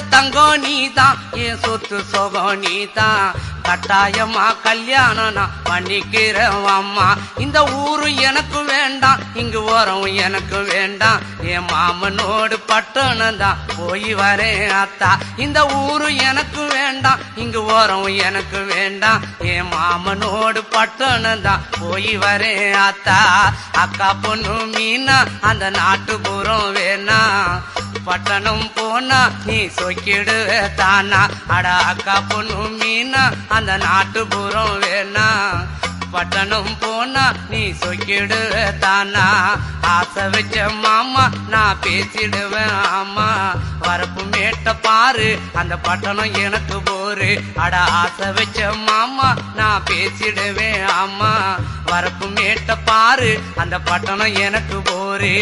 சொக்க நீதான் என் சொத்து சொகம் நீதான் கட்டாயமா கல்யாணம் நான் பண்ணிக்கிறேன் அம்மா. இந்த ஊரு எனக்கு வேண்டாம் இங்கு ஓரம் எனக்கு வேண்டாம். என் மாமனோடு பட்டணம் தான் போய் வரேன் அத்தா. இந்த ஊரு எனக்கு வேண்டாம் இங்கு ஓரம் எனக்கு வேண்டாம். என் மாமனோடு பட்டணம் தான் போய் வரேன் அத்தா. அக்கா பொண்ணு மீனா அந்த நாட்டுப்புறம் வேணா. பட்டணம் போனா நீ சொக்கிடுவ தானா? அட அக்கா பொண்ணு மீனா அந்த நாட்டுப்புறம் வேணா. பட்டணம் போனா நீ சொக்கிடு தானா? ஆசை வச்ச மாமா நான் பேசிடுவேன் ஆமா. வரப்பு மேட்ட பாரு அந்த பட்டணம் எனக்கு போரு. அட ஆசை வச்ச மாமா நான் பேசிடுவேன் ஆமா. வரப்பு மேட்ட பாரு அந்த பட்டணம் எனக்கு போரு.